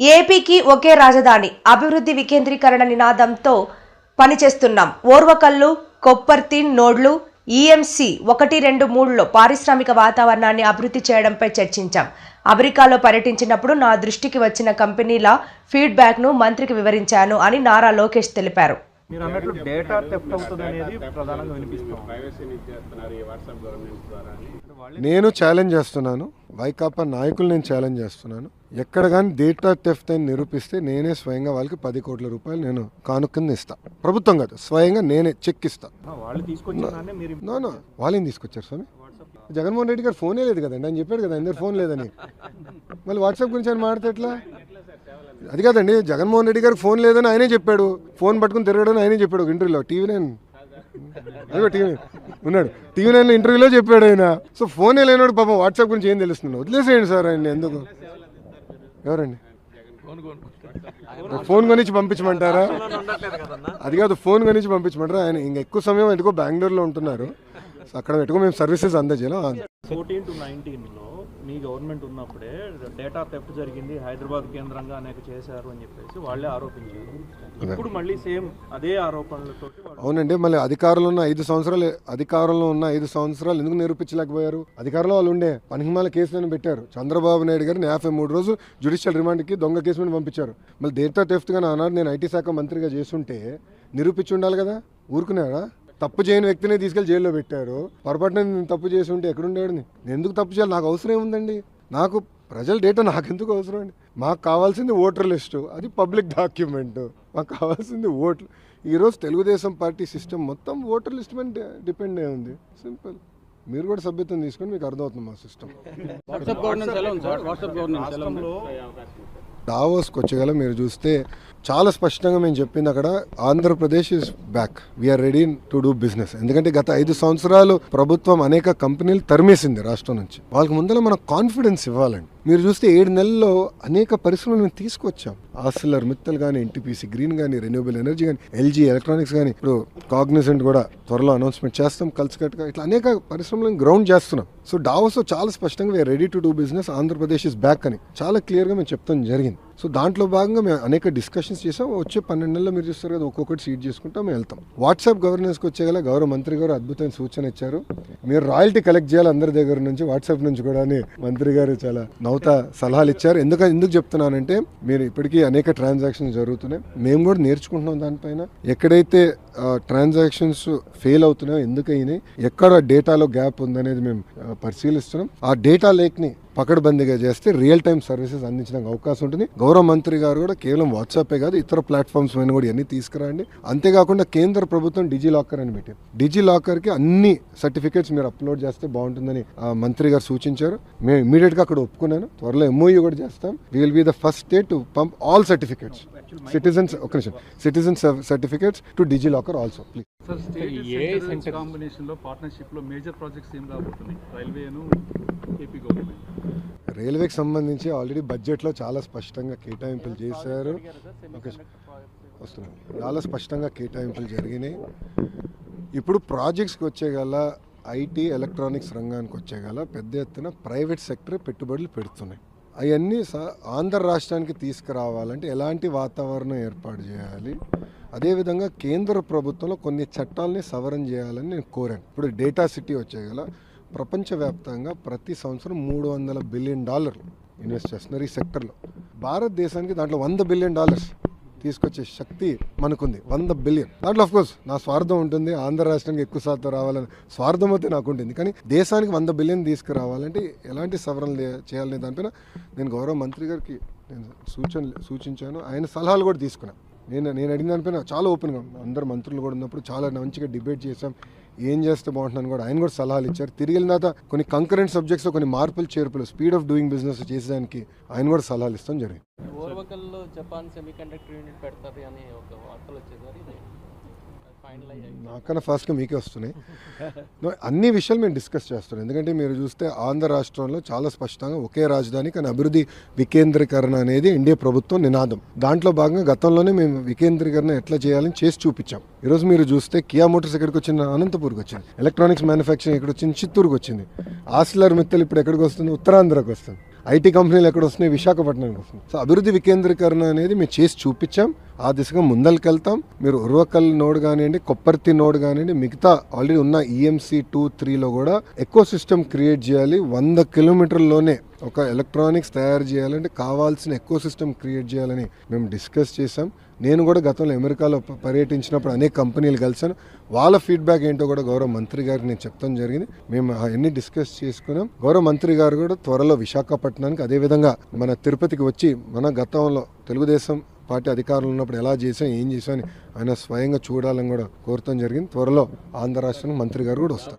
ఏపీకి ఒకే రాజధాని. అభివృద్ధి వికేంద్రీకరణ నినాదంతో పనిచేస్తున్నాం. ఓర్వకల్లు కొప్పర్తి నోడ్లు ఈఎంసీ ఒకటి రెండు మూడులో పారిశ్రామిక వాతావరణాన్ని అభివృద్ధి చేయడంపై చర్చించాం. అమెరికాలో పర్యటించినప్పుడు నా దృష్టికి వచ్చిన కంపెనీల ఫీడ్బ్యాక్ను మంత్రికి వివరించాను అని నారా లోకేష్ తెలిపారు. మీరు అన్నట్లు డేటా థెఫ్ట్ అవుతుంది అనేది ప్రధానంగా వినిపిస్తాం నేను ఛాలెంజ్ చేస్తున్నాను. వైకాపా నాయకులు నేను ఛాలెంజ్ చేస్తున్నాను. ఎక్కడ కానీ డేటా థెఫ్ట్ అని నిరూపిస్తే నేనే స్వయంగా వాళ్ళకి పది కోట్ల రూపాయలు నేను కానుకని ఇస్తా. ప్రభుత్వం కాదు స్వయంగా నేనే చెక్ ఇస్తా. వాళ్ళు తీసుకొచ్చారు స్వామి? జగన్మోహన్ రెడ్డి గారు ఫోనే లేదు కదండి ఆయన చెప్పాడు కదా అందరు ఫోన్ లేదని. మళ్ళీ వాట్సాప్ గురించి ఆయన మాడితే ఎట్లా? అది కాదండి జగన్మోహన్ రెడ్డి గారికి ఫోన్ లేదని ఆయనే చెప్పాడు. ఫోన్ పట్టుకుని తిరగడని ఆయనే చెప్పాడు ఒక ఇంటర్వ్యూలో. TV nine. అదిగో టీవీ ఉన్నాడు. టీవీ నైన్ ఇంటర్వ్యూలో చెప్పాడు ఆయన. సో ఫోనే లేనివాడు పాపం వాట్సాప్ గురించి ఏం తెలుస్తున్నాడు వదిలేసేయండి సార్ ఆయన ఎందుకు? ఎవరండి? ఫోన్ కొనిచ్చి పంపించమంటారా? అది కాదు ఫోన్ కొనిచ్చి పంపించమంటారా? ఆయన ఇంకా ఎక్కువ సమయం ఎటుకో బెంగళూరులో ఉంటున్నారు. సో అక్కడ పెట్టుకో మేము సర్వీసెస్ అందజేయాలి. ఫోర్టీన్ టు నైన్టీన్లో మీ గవర్నమెంట్ ఉన్నప్పుడే డేటా థెఫ్ట్ జరిగింది హైదరాబాద్ కేంద్రంగా అనేక చేశారు అని చెప్పేసి వాళ్ళే ఆరోపించారు. ఇప్పుడు మళ్ళీ సేమ్ అదే ఆరోపణలతో అవునండి మళ్ళీ అధికారంలో ఉన్న ఐదు సంవత్సరాలు అధికారంలో ఉన్న ఐదు సంవత్సరాలు ఎందుకు నిరూపించలేకపోయారు? అధికారంలో వాళ్ళు ఉండే పనికిమాల కేసులను పెట్టారు. చంద్రబాబు నాయుడు గారిని యాభై మూడు రోజులు జ్యుడిషియల్ రిమాండ్కి దొంగ కేసు మీద పంపించారు. మళ్ళీ డేటా థెఫ్ట్గా ఆనాడు నేను ఐటీ శాఖ మంత్రిగా చేస్తుంటే నిరూపించి ఉండాలి కదా? ఊరుకున్నారా తప్పు చేయని వ్యక్తిని తీసుకెళ్ళి జైల్లో పెట్టారు. పొరపాటున నేను తప్పు చేసి ఉంటే ఎక్కడుండేవాడు నేను ఎందుకు తప్పు చేయాలి? నాకు అవసరం ఏముందండి? నాకు ప్రజల డేటా నాకు ఎందుకు అవసరం అండి? మాకు కావాల్సింది ఓటర్ లిస్టు. అది పబ్లిక్ డాక్యుమెంట్. మాకు కావాల్సింది ఓట్లు ఈరోజు తెలుగుదేశం పార్టీ సిస్టమ్ మొత్తం ఓటర్ లిస్ట్ మీద డిపెండ్ అయి ఉంది. సింపుల్. మీరు కూడా సభ్యత్వం తీసుకొని మీకు అర్థమవుతుంది మా సిస్టమ్. డావోస్కి వచ్చేగల మీరు చూస్తే చాలా స్పష్టంగా మేము చెప్పింది అక్కడ Andhra Pradesh is back we are ready to do business ఎందుకంటే గత ఐదు సంవత్సరాలు ప్రభుత్వం అనేక కంపెనీలు తరిమేసింది రాష్ట్రం నుంచి. వాళ్ళకి ముందర మనం కాన్ఫిడెన్స్ ఇవ్వాలండి. మీరు చూస్తే ఏడు నెలల్లో అనేక పరిశ్రమలు మేము తీసుకొచ్చాం. ఆసిలర్ మిత్తల్ కానీ ఎన్టీపీసీ గ్రీన్ కానీ రెన్యూబుల్ ఎనర్జీ కానీ ఎల్జీ ఎలక్ట్రానిక్స్ కానీ ఇప్పుడు కాగ్నిసెంట్ కూడా త్వరలో అనౌన్స్మెంట్ చేస్తాం కలిసికట్టుగా. ఇట్లా అనేక పరిశ్రమలను గ్రౌండ్ చేస్తున్నాం. సో డావోస్ చాలా స్పష్టంగా we are ready to do business Andhra Pradesh is back అని చాలా క్లియర్గా మేము చెప్తాం జరిగింది. సో దాంట్లో భాగంగా మేము అనేక డిస్కషన్స్ చేసాం. వచ్చే పన్నెండు నెలల్లో మీరు చూస్తారు కదా ఒక్కొక్కటి సీట్ చేసుకుంటాం మేము వెళ్తాం. వాట్సాప్ గవర్నెన్స్కి వచ్చేగల గౌరవ మంత్రి గారు అద్భుతమైన సూచన ఇచ్చారు. మీరు రాయల్టీ కలెక్ట్ చేయాలి అందరి దగ్గర నుంచి వాట్సాప్ నుంచి కూడా అని మంత్రి గారు చాలా నౌత సలహాలు ఇచ్చారు. ఎందుకు ఎందుకు చెప్తున్నానంటే మీరు ఇప్పటికీ అనేక ట్రాన్సాక్షన్స్ జరుగుతున్నాయి. మేము కూడా నేర్చుకుంటున్నాం దానిపైన. ఎక్కడైతే ట్రాన్సాక్షన్స్ ఫెయిల్ అవుతున్నాయో ఎందుకైనాయి ఎక్కడ డేటాలో గ్యాప్ ఉందనేది మేము పరిశీలిస్తున్నాం. ఆ డేటా లేక్ని పకడ్బందీగా చేస్తే రియల్ టైం సర్వీసెస్ అందించడానికి అవకాశం ఉంటుంది. గౌరవ మంత్రి గారు కూడా కేవలం వాట్సాపే కాదు ఇతర ప్లాట్ఫామ్స్ పైన కూడా ఇవన్నీ తీసుకురండి. అంతేకాకుండా కేంద్ర ప్రభుత్వం డిజీ లాకర్ అని పెట్టారు డిజీ లాకర్కి అన్ని సర్టిఫికేట్స్ మీరు అప్లోడ్ చేస్తే బాగుంటుందని మంత్రి గారు సూచించారు. మేము ఇమీడియట్గా అక్కడ ఒప్పుకున్నాను. త్వరలో ఎంఓయూ కూడా చేస్తాం. Will be the first state to pump all certificates citizens ఒక నిమిషం. Citizen certificates to DigiLocker also please sir state centre కాంబినేషన్లో పార్ట్నర్షిప్లో మేజర్ ప్రాజెక్ట్స్ ఏం రాబోతున్నాయి? రైల్వేను ఏపీ గవర్నమెంట్ రైల్వేకి సంబంధించి ఆల్రెడీ బడ్జెట్లో చాలా స్పష్టంగా కేటాయింపులు చేశారు. ఓకే వస్తున్నాను. చాలా స్పష్టంగా కేటాయింపులు జరిగినాయి. ఇప్పుడు ప్రాజెక్ట్స్కి వచ్చేగల ఐటీ ఎలక్ట్రానిక్స్ రంగానికి వచ్చేగల పెద్ద ఎత్తున ప్రైవేట్ సెక్టర్ పెట్టుబడులు పెడుతున్నాయి. అవన్నీ ఆంధ్ర రాష్ట్రానికి తీసుకురావాలంటే ఎలాంటి వాతావరణం ఏర్పాటు చేయాలి? అదేవిధంగా కేంద్ర ప్రభుత్వంలో కొన్ని చట్టాలని సవరణ చేయాలని నేను కోరాను. ఇప్పుడు డేటా సిటీ వచ్చే గల ప్రపంచవ్యాప్తంగా ప్రతి సంవత్సరం మూడు వందల బిలియన్ డాలర్లు ఇన్వెస్ట్ చేస్తున్నారు ఈ సెక్టర్లో. భారతదేశానికి దాంట్లో వంద బిలియన్ డాలర్స్. తీసుకొచ్చే శక్తి మనకుంది. వంద బిలియన్. దాంట్లో కోర్స్ నా స్వార్థం ఉంటుంది ఆంధ్ర రాష్ట్రానికి ఎక్కువ శాతం రావాలని స్వార్థం అయితే నాకు ఉంటుంది కానీ దేశానికి వంద బిలియన్ తీసుకురావాలంటే ఎలాంటి సవరణలు చేయాలనే దానిపైన నేను గౌరవ మంత్రి గారికి నేను సూచన సూచించాను. ఆయన సలహాలు కూడా తీసుకున్నాను నేను నేను అడిగిన దానిపైన చాలా ఓపెన్గా అందరు మంత్రులు కూడా ఉన్నప్పుడు చాలా మంచిగా డిబేట్ చేశాం. ఏం చేస్తే బాగుంటుందని కూడా ఆయన కూడా సలహాలు ఇచ్చారు. తిరిగి వెళ్ళిన తర్వాత కొన్ని కంకరెంట్ సబ్జెక్ట్స్ కొన్ని మార్పులు చేర్పులు స్పీడ్ ఆఫ్ డూయింగ్ బిజినెస్ చేసేదానికి ఆయన కూడా సలహాలు ఇస్తాం జరిగింది. జపాన్ యూనిట్ పెడతారు అని ఒక వార్తలు వచ్చేసారు నాకన్నా ఫాస్ట్గా మీకే వస్తున్నాయి. అన్ని విషయాలు మేము డిస్కస్ చేస్తున్నాం. ఎందుకంటే మీరు చూస్తే ఆంధ్ర రాష్ట్రంలో చాలా స్పష్టంగా ఒకే రాజధాని కానీ అభివృద్ధి వికేంద్రీకరణ అనేది ఎన్డీఏ ప్రభుత్వం నినాదం. దాంట్లో భాగంగా గతంలోనే మేము వికేంద్రీకరణ ఎట్లా చేయాలని చేసి చూపించాం. ఈరోజు మీరు చూస్తే కియా మోటార్స్ ఎక్కడికి వచ్చింది? అనంతపూర్కి వచ్చింది. ఎలక్ట్రానిక్స్ మ్యానుఫ్యాక్చరింగ్ ఎక్కడ వచ్చింది? చిత్తూరుకి వచ్చింది. ఆసిలర్ మిత్తల్ ఇప్పుడు ఎక్కడికి వస్తుంది? ఉత్తరాంధ్రకు వస్తుంది. ఐటీ కంపెనీలు ఎక్కడ వస్తున్నాయి? విశాఖపట్నానికి వస్తున్నాయి. సో అభివృద్ధి వికేంద్రీకరణ అనేది మేము చేసి చూపించాం. ఆ దిశగా ముందరికెళ్తాం మీరు ఉర్వకల్ నోడ్ కానివ్వండి కొప్పర్తి నోడ్ కానివ్వండి మిగతా ఆల్రెడీ ఉన్న ఈఎంసీ టూ త్రీలో కూడా ఎకో సిస్టమ్ క్రియేట్ చేయాలి. వంద కిలోమీటర్లోనే ఒక ఎలక్ట్రానిక్స్ తయారు చేయాలంటే కావాల్సిన ఎకో సిస్టమ్ క్రియేట్ చేయాలని మేము డిస్కస్ చేసాం నేను కూడా గతంలో అమెరికాలో పర్యటించినప్పుడు అనేక కంపెనీలు కలిసాను వాళ్ళ ఫీడ్బ్యాక్ ఏంటో కూడా గౌరవ మంత్రి గారికి నేను చెప్తాం జరిగింది. మేము అవన్నీ డిస్కస్ చేసుకున్నాం. గౌరవ మంత్రి గారు కూడా త్వరలో విశాఖపట్నానికి అదేవిధంగా మన తిరుపతికి వచ్చి మన గతంలో తెలుగుదేశం పార్టీ అధికారులు ఉన్నప్పుడు ఎలా చేసాం ఏం చేసాం అని ఆయన స్వయంగా చూడాలని కూడా కోరటం జరిగింది. త్వరలో ఆంధ్ర రాష్ట్రానికి మంత్రి గారు కూడా వస్తారు.